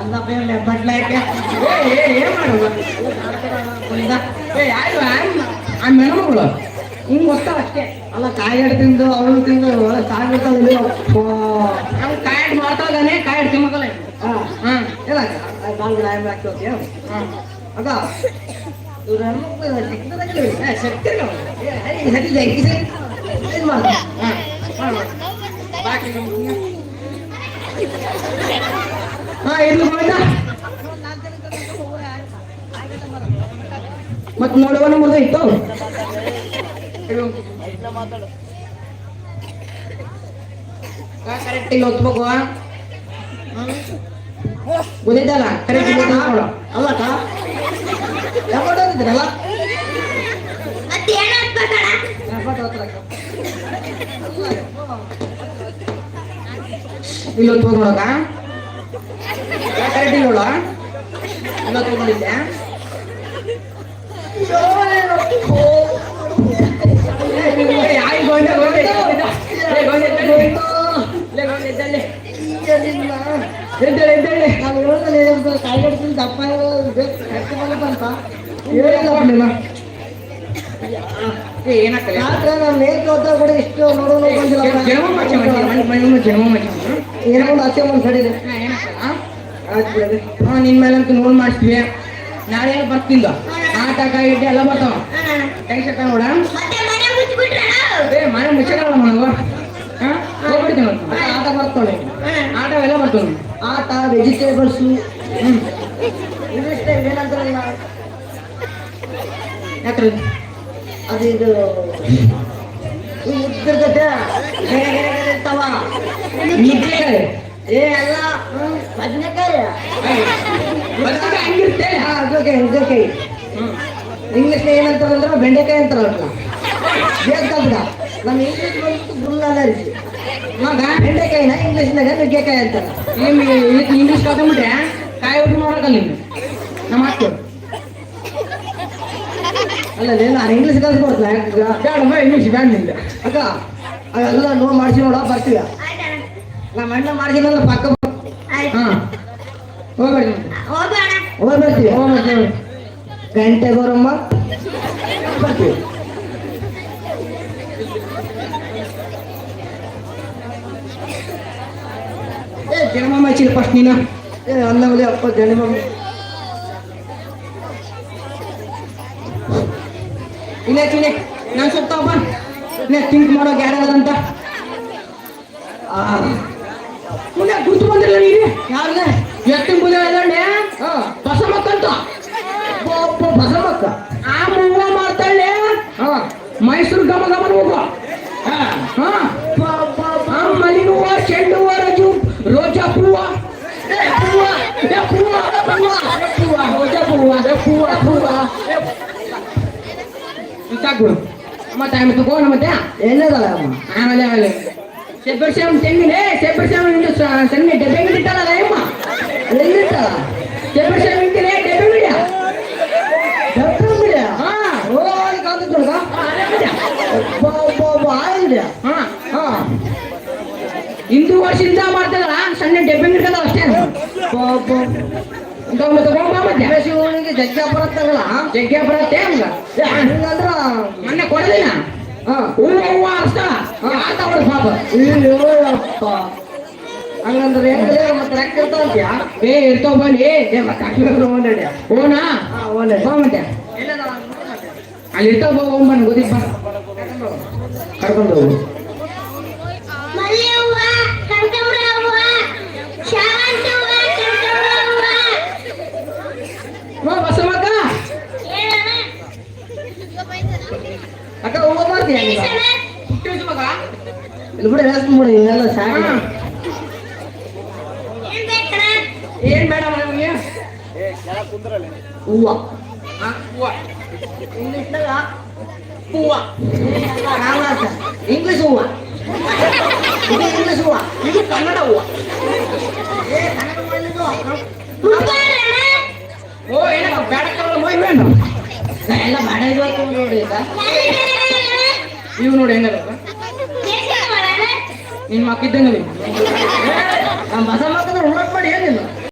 ಅಲ್ಲ ಬೇರೆ ಬಟ್ಲಾಕೆ ಏ ಏ ಏನ್ ಮಾಡುವ? ಏ ಯಾರು ಆ ಮೆಣಮಗಳು ಹಿಂಗ್ ಅಷ್ಟೇ. ಅಲ್ಲ ಕಾಯಿಡ್ ತಿಂದು ಅವಳು ತಿಂದು ಒಳ್ಳೆ ಸಾಗಿರ್ತಾವೆ ನಾವು ಕಾಯಿಡ್ ಮಾಡ್ತಾನೆ ಕಾಯಿಡ್ ತಿಮ್ಮಕಲ್ಲ ಹಾ. ಹಾ. ಇಲ್ಲ ಹೋಗ್ತೀಯ? ಹಾಂ. ಅದ. ಇವ್ರ ಶಕ್ತಿ ಹರಿ ಇದು ಮಾಡ್ತಾರೆ ಹಾಂ. ಮಾಡ್ಬೋದು ಬಾಕಿ. ಹಾ ಇರ್ಲಿ ಹೋಯ್ತಾ ಮತ್ ನೋಡವನ ಮುರ್ದ ಇತ್ತು. ಕರೆಕ್ಟ್ ಇಲ್ಲಿ ಒತ್ಬೇಕು ಗೊತ್ತಿದ್ದಲ್ಲ ಕರೆಕ್ಟ್ ನೋಡು. ಅಲ್ಲಕ್ಕ? ಇಲ್ಲಿ ಹೊತ್ತು ನೋಡಕ ನೋಡ ಇಲ್ಲ ತಗೊಂಡಿದ್ದೆ ದಪ್ಪ ಅಂತ ಏನಾಗ್ತದೆ ರಾತ್ರಿ ನಾನು ಮೇಕ್ ಹೋದ ಕೂಡ ಇಷ್ಟು ನೋಡೋಣ ಜನ್ಮ ಮಚ್ಚ ಮಚ್ಚ ಜನ್ಮ ಮಚ್ಚ ಏನೋ ಒಂದು ಹಚ್ಚೆ ಒಂದು ಆಯ್ತು ಬಿಡು. ಹಾ ನಿನ್ ಮೇಲಂತೂ ನೋಡ್ ಮಾಡಿಸ್ತೀವಿ. ನಾಳೆ ಬರ್ತಿಂದ ಆಟ ಕಾಯಿಟ್ಟೆ ಎಲ್ಲ ಬರ್ತಾವ? ಟೆನ್ಷನ್ ನೋಡ. ಏ ಮನೆ ಮುಚ್ಚಕಲ್ಲ ಮನಗ ಹಾ ಹೋಗ್ಬಿಡ್ತೀನಿ. ಆಟ ಬರ್ತಾಳೆ ಆಟ ಎಲ್ಲ ಬರ್ತಾವ ಆಟ ವೆಜಿಟೇಬಲ್ಸು ಯಾಕ್ರಿ ಅದು ಇದು ಈ ಉದ್ರ ಜೊತೆ ಬೇರೆ ಬೇರೆ ಇರ್ತಾವ. ನುಗ್ಗೆಕಾಯಿ ಏ ಅಲ್ಲ ಬದನೆಕಾಯಿ. ಬದ್ನೆಕಾಯಿ ಹಂಗಿರುತ್ತೆ? ಹಾ ಇಂಗ್ಲಿಷ್ ಏನಂತಾರೆ ಅಂದ್ರೆ ಬೆಂಡೆಕಾಯಿ ಬೇಕಂದ್ರ ನಮ್ಮ ಇಂಗ್ಲಿಷ್ ಬಂದು ಫುಲ್ ಅಲರ್ಜಿ ಮಗ ಬೆಂಡೆಕಾಯಿನ ಇಂಗ್ಲಿಷ್ನಾಗ ನುಗ್ಗೆಕಾಯಿ ಅಂತಾರ. ಇಂಗ್ಲೀಷ್ ಕಲ್ತ್ಬಿಟ್ರೆ ಕಾಯಿ ಊಟ ಮಾಡಕಲ್ಲ ನೀನು ನಮ್ಮ ಅಕ್ಕ ಅಲ್ಲ ನಾನು ಇಂಗ್ಲಿಷ್ ಕಲ್ಸ್ಕೊಡ್ತೀನಿ ಬೇಡಮ್ಮ ಇಂಗ್ಲೀಷ್ ಬ್ಯಾಡ ನಿಂದ ಅಕ್ಕ ಎಲ್ಲ ನೋ ಮಾಡ್ಸಿ ನೋಡ ಬರ್ತೀವ ನಮ್ಮ ಅಣ್ಣ ಮಾಡ್ಸಿನಲ್ಲ ಪಕ್ಕ. ಹೋಗ್ಬೇಡಿ. ಹೋಗ್ಬರ್ತೀವಿ ಹೋಗ್ಬರ್ತೀವಿ ಗಂಟೆ ಗೌರಮ್ಮ ಬರ್ತೀವಿ ಏ ಜನ್ಮ ಹಚ್ಚಿಲ್ಲ ಫಸ್ಟ್ ನೀನು. ಏ ಅನ್ನವಲ್ಲಿ ಅಪ್ಪ ಜನ ಇಲ್ಲ ಚಿನೆ ನಾನು ತಿಂಡಿ ಮಾಡೋ ಗ್ಯಾರ ಮಾಡೋ ಗ್ಯಾರಂತ ಮುಂದೆ ಗುರ್ತು ಬಂದಿಲ್ಲ ನೀನು ಯಾರ್ಲೆ ಎತ್ತಿನ ಬುದ ಎಲ್ಲಂಡೆ ಹಾ ಬಸಮಕ್ಕಂತ ಒಬ್ಬ ಬಸವಕ್ಕ ಆ ಮೂವ ಮಾಡ್ತಾಳೆ ಹಾ ಮೈಸೂರು ಗಮ ಗಮನ ಹೋಗುವ ಹಾ ಆ ಮಲ್ಲಿಗೆ ಹೂವ ಚೆಂಡು ಹೂವ ರಜು ರೋಜಾ ಹೂವ ಏ ಹೂವ ಏ ಹೂವ ಹೂವ ಏ ಹೂವ ರೋಜಾ ಹೂವ ಏ ಹೂವ ಹೂವ ಸಾಕು ಮತ್ತೆ ಆಮೇಲೆ ತಗೋ ಮತ್ತೆ ಏನದಲ್ಲ ಅಮ್ಮ ಆಮೇಲೆ ಆಮೇಲೆ ಸೆಬ್ಬರ್ ಶ್ಯಾಮ್ ಇಂತಿನೇ ಡಬ್ಬೆ ಬಿಡ ಡಾಕ್ಟರ್ ಬಿಡ ಹಾ ಓ ಅಲ್ಲಿ ಕಾಂತ ನೋಡ್ಕ ಹಾ, ಅದೇ ಬಿಡ. ಒಬ್ಬ ಒಬ್ಬ ಒಬ್ಬ ಆಯಿಲ್ಲ ಹಾ ಹಾ ಹಿಂದೂ ವರ್ಷದಿಂದ ಮಾಡ್ತಾರಲ್ಲ ಸಣ್ಣ ಡೆಬ್ಬೆ ಇರ್ತದ ಅಷ್ಟೇ ಬಾ ಶಿವನಿಗೆ ಜಗ್ಗಾಪುರ ತಗಲ್ಲ ಜಗ್ಗ ಹಂಗ ಹಂಗಂದ್ರ ಮೊನ್ನೆ ಕೊಡಲಿಲ್ಲ ಹಾ ಹೂವ ಹೂವ ಅರ್ಸ್ತಾಳ ಯಾತ ಅವಳು ಪಾಪ ಅಯ್ಯೋಯಪ್ಪ ಹಂಗಂದ್ರೆ ಹೆಂಗಲೇ ಮತ್ತೆ ಲೆಕ್ಕ ಇರ್ತಾವಂತ್ಯಾ ಏ ಇರ್ತಾವ ಬನ್ನಿ. ಏ ಮತ್ತೆ ಹಾಕಿದ್ರು ಒಂದೆಡೆ ಓನಾ? ಹಾ ಒಂದೆ ಬಾ ಮತ್ತೆ. ಅಲ್ಲಿ ಇರ್ತಾವ ಬಾ ಹೋಗ್ಬನ್ ಗೊತ್ತಿಪ್ಪ ಕರ್ಕೊಂಡು ಹೋಗು. ಮಲ್ಲಿ ಹೂವ ಕನಕಾಂಬರ ಹೂವ ಶಾವಂತಿ ಹೂವ ಕನಕಾಂಬರ ಹೂವ ಬಾ ಬಸವಕ್ಕ ಏನಣ್ಣ ಅಕ್ಕ ಹೂವ ಮಾಡ್ತೀಯ ಈಗ ಹುಟ್ಟಿಸ್ ಮಗ? ಇಲ್ಲಿ ಬಿಡ ರೆಸ್ಟ್ ಮಾಡಿ ಇವೆಲ್ಲ ಸಾಕು. ಏನ್ ಬೇಡ ನಮಗೆ? ಹೂವ. ಹೂವ. ಇಂಗ್ಲಿಷ್ನಾಗ ಹೂವ. ರಾಮನಾಥ ಇಂಗ್ಲಿಷ್ ಹೂವ. ಇದು ಇಂಗ್ಲಿಷ್ ಹೂವ. ಇದು ಕನ್ನಡ ಹೂವ. ಏ ಕನ್ನಡ ಓ ಏನಪ್ಪ ಬೇಡ ಕನ್ನಡ ಮೈ ಬೇಡ ಎಲ್ಲ ಬಾಡ ಇದು ನೋಡಿ ಈಗ ಇವು ನೋಡಿ ಹೆಂಗದ ನಿನ್ ಮಕ್ಕಿದ್ದಂಗ ನಮ್ಮ ಬಸ ಮಾಡಿ ಏನಿಲ್ಲ.